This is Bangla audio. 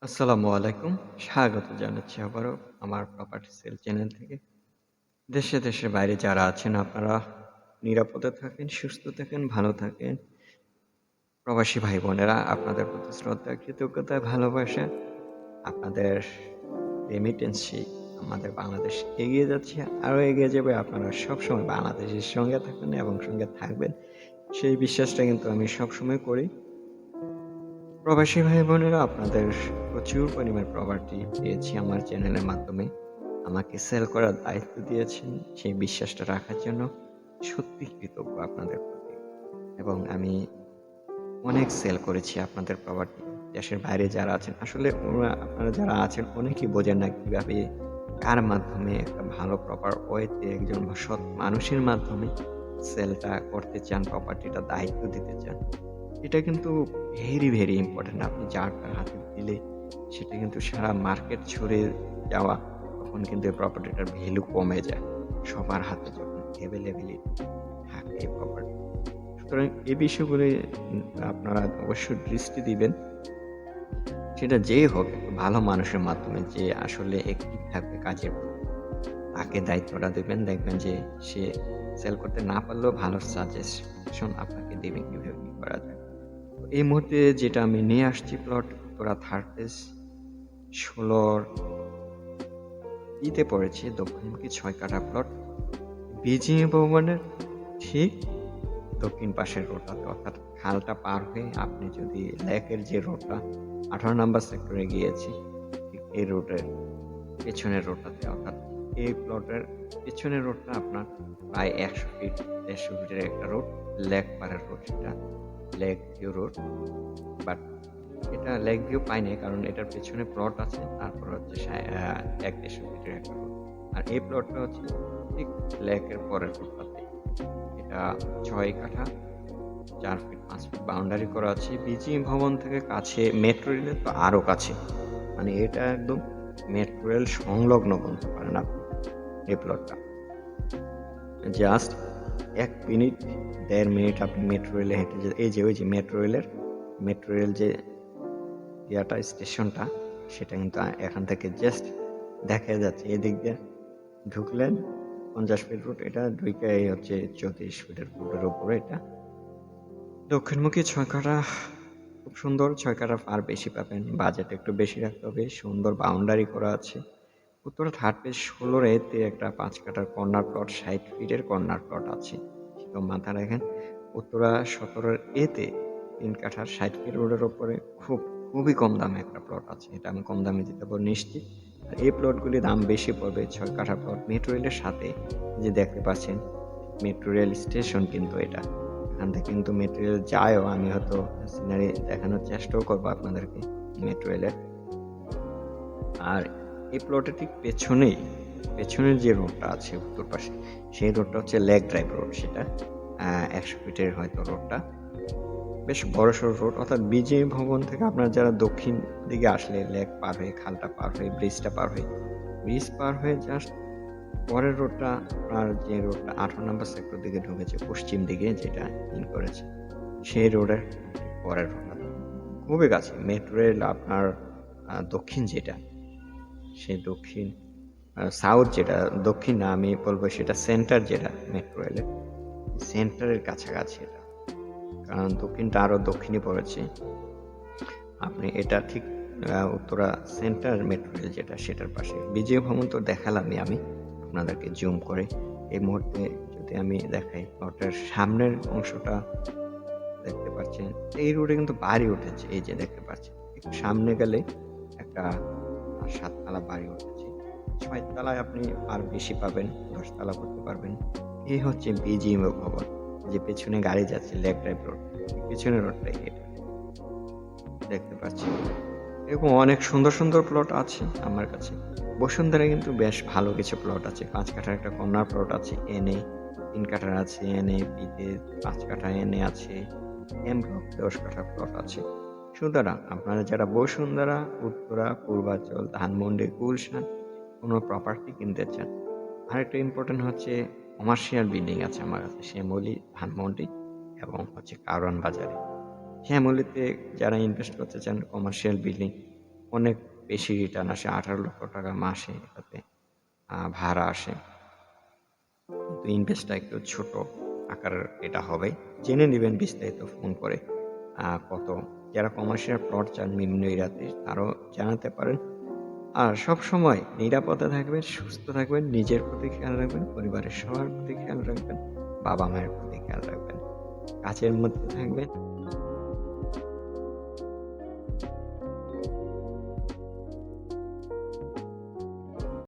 আসসালামু আলাইকুম। স্বাগত জানাচ্ছি আবারও আমার প্রপার্টি সেল চ্যানেল থেকে। দেশে, দেশের বাইরে যারা আছেন আপনারা নিরাপদে থাকেন, সুস্থ থাকেন, ভালো থাকেন। প্রবাসী ভাই-বোনেরা আপনাদের প্রতি শ্রদ্ধা, কৃতজ্ঞতা, ভালোবাসা। আপনাদের রেমিটেন্সি আমাদের বাংলাদেশ এগিয়ে যাচ্ছে, আরও এগিয়ে যাবে। আপনারা সবসময় বাংলাদেশের সঙ্গে থাকুন এবং সঙ্গে থাকবেন। সেই বিশ্বাসটা কিন্তু আমি সবসময় করি। প্রবাসী ভাই-বোনেরা আপনাদের প্রচুর পরিমাণ প্রপার্টি পেয়েছি আমার চ্যানেলের মাধ্যমে। আমাকে সেল করার দায়িত্ব দিয়েছেন সেই বিশ্বাসটা রাখার জন্য সত্যি কৃতজ্ঞ আপনাদের প্রতি। এবং আমি অনেক সেল করেছি আপনাদের প্রপার্টি। দেশের বাইরে যারা আছেন আসলে ওরা আপনারা যারা আছেন অনেকেই বোঝেন না কীভাবে কার মাধ্যমে একটা ভালো প্রপার ওয়েতে একজন সৎ মানুষের মাধ্যমে সেলটা করতে চান, প্রপার্টিটা দায়িত্ব দিতে চান। এটা কিন্তু ভেরি, ভেরি ইম্পোর্টেন্ট। আপনি যার তার হাতে দিলে সেটা কিন্তু সারা মার্কেট ছড়িয়ে যাওয়া তখন কিন্তু এই প্রপার্টিটার ভ্যালু কমে যায়। সবার হাতে যখন এভেইলেবিলিটি থাকে এই প্রপার্টি। সুতরাং এই বিষয়গুলি আপনারা অবশ্যই দৃষ্টি দিবেন। সেটা যেই হোক ভালো মানুষের মাধ্যমে যে আসলে অ্যাক্টিভ থাকবে কাজের। তাকে দায়িত্বটা দিবেন। দেখবেন যে সে সেল করতে না পারলেও ভালো সাজেশন আপনাকে দিবে কীভাবে কী করা যায়। এই মুহূর্তে যেটা আমি নিয়ে আসছি প্লট উত্তরা থার্ড ফেজ ১৬ ইতে পড়েছে দক্ষিণমুখী ৬ কাঠা প্লট। বিজিএ ভবনের ঠিক দক্ষিণ পাশের রোডটাতে, অর্থাৎ খালটা পার হয়ে আপনি যদি লেকের যে রোডটা ১৮ নাম্বার সেক্টরে গিয়েছি, ঠিক এই রোডের পেছনের রোডটাতে, অর্থাৎ এই প্লটের পেছনের রোডটা আপনার প্রায় ১০০ ফিট ১৫০ ফিটের একটা রোড। লেক পাড়ের রোড সেটা। Lake view road. বাট এটা লেক ভিউ পাইনি কারণ এটার পেছনে প্লট আছে। তারপর হচ্ছে এক আ ১-১৫০ একটা রোড। আর এই প্লটটা হচ্ছে ঠিক লেকের পরের রোডটাতে। এটা ছয় কাঠা, চার ফিট পাঁচ ফিট বাউন্ডারি করা আছে। বিজিএম ভবন থেকে কাছে মেট্রো রেলের তো আরও কাছে। মানে এটা একদম মেট্রো রেল সংলগ্ন বলতে পারেন আপনি, এই প্লটটা। জাস্ট ১ মিনিট, দেড় মিনিট আপনি মেট্রো রেলে হেঁটে যে, এই যে, ওই যে মেট্রো রেলের মেট্রো রেল যে ইয়াটা স্টেশনটা সেটা কিন্তু এখান থেকে জাস্ট দেখা যাচ্ছে। এদিক দিয়ে ঢুকলেন ৫০ ফিট রোড এটা এই হচ্ছে ৩৪ ফিটের রোডের উপরে এটা। দক্ষিণমুখী ৬ কাঠা খুব সুন্দর ৬ কাঠা আর বেশি পাবেন। বাজেট একটু বেশি রাখতে হবে। সুন্দর বাউন্ডারি করা আছে। উত্তরা থার্ড ফেজ ১৬ এতে একটা পাঁচ কাঠার কর্নার প্লট ৬০ ফিটের কর্নার প্লট আছে। সেটাও মাথায় রাখেন। উত্তরা ১৭ এতে তিন কাঠার ৬০ ফিট রোডের ওপরে খুব, খুবই কম দামে একটা প্লট আছে। এটা আমি কম দামে দিতে পারব নিশ্চিত। আর এই প্লটগুলির দাম বেশি পড়বে ছয় কাঠা প্লট মেট্রো রেলের সাথে যে দেখতে পাচ্ছেন, মেট্রো রেল স্টেশন কিন্তু এটা। এখান থেকে কিন্তু মেট্রো রেল যায়ও, আমি হয়তো সিনারি দেখানোর চেষ্টাও করব আপনাদেরকে মেট্রো রেলের। আর এই প্লটের ঠিক পেছনেই পেছনের যে রোডটা আছে উত্তর পাশে সেই রোডটা হচ্ছে লেক ড্রাইভ রোড সেটা। একশো ফিটের হয়তো রোডটা। বেশ বড় বড়সড় রোড অর্থাৎ বিজয় ভবন থেকে আপনার যারা দক্ষিণ দিকে আসলে লেক পার হয়ে, খালটা পার হয়ে, ব্রিজটা পার হয়ে, ব্রিজ পার হয়ে জাস্ট পরের রোডটা আপনার যে রোডটা আঠারো নম্বর সেক্টর দিকে ঢুকেছে পশ্চিম দিকে যেটা ইন করেছে সেই রোডের পরের রোডটা। খুবই কাছে। মেট্রো রেল আপনার দক্ষিণ যেটা সেই দক্ষিণ সাউথ যেটা, দক্ষিণ না আমি বলব সেটা সেন্টার যেটা মেট্রো রেলের সেন্টারের কাছাকাছি এটা। কারণ দক্ষিণটা আরও দক্ষিণে পড়েছে। আপনি এটা ঠিক উত্তরা সেন্টার মেট্রো রেল যেটা, সেটার পাশে। বিজয় ভ্রমণ তো দেখালামই আমি, আপনাদেরকে জুম করে। এই মুহূর্তে যদি আমি দেখাই প্লটের সামনের অংশটা দেখতে পাচ্ছেন। এই রোডে কিন্তু বাড়ি উঠেছে, এই যে দেখতে পাচ্ছেন। সামনে গেলে একটা আ ৭ তালা বাড়ি উঠেছে। ৬ তালায় আপনি আর বেশি পাবেন। ১০ তালা করতে পারবেন। এই হচ্ছে বিজিএম ভবন। যে পেছনে গাড়ি যাচ্ছে লেক ড্রাইভ রোড। পেছনের রোডটাই এটা। দেখতে পাচ্ছি এরকম অনেক সুন্দর, সুন্দর প্লট আছে আমার কাছে। বসুন্ধরায় কিন্তু বেশ ভালো কিছু প্লট আছে। পাঁচ কাঠার একটা কর্নার প্লট আছে এনে, ৩ কাঠার আছে এনে, বিতে পাঁচ কাঠা এনে আছে। এম ব্লক ১০ কাঠা প্লট আছে। সুতরাং আপনারা যারা বসুন্ধরা, উত্তরা, পূর্বাঞ্চল, ধানমন্ডি, গুলশান কোনো প্রপার্টি কিনতে চান। আরেকটা ইম্পোর্টেন্ট হচ্ছে কমার্শিয়াল বিল্ডিং আছে আমার কাছে শ্যামলী, ধানমন্ডি এবং হচ্ছে কারওয়ান বাজারে। শ্যামলীতে যারা ইনভেস্ট করতে চান কমার্শিয়াল বিল্ডিং অনেক বেশি রিটার্ন আসে আঠারো লক্ষ টাকা মাসে আহ, ভাড়া আসে কিন্তু ইনভেস্টটা একটু ছোট আকারের এটা হবে জেনে নেবেন বিস্তারিত ফোন করে কত যারা কমার্শিয়াল প্লট চান বিভিন্ন রাতে, তারও জানাতে পারেন। আর সব সময় নিরাপদে থাকবেন, সুস্থ থাকবেন, নিজের প্রতি খেয়াল রাখবেন, পরিবারের সবার প্রতি খেয়াল রাখবেন বাবা মায়ের প্রতি খেয়াল রাখবেন। কাছের মধ্যে থাকবেন।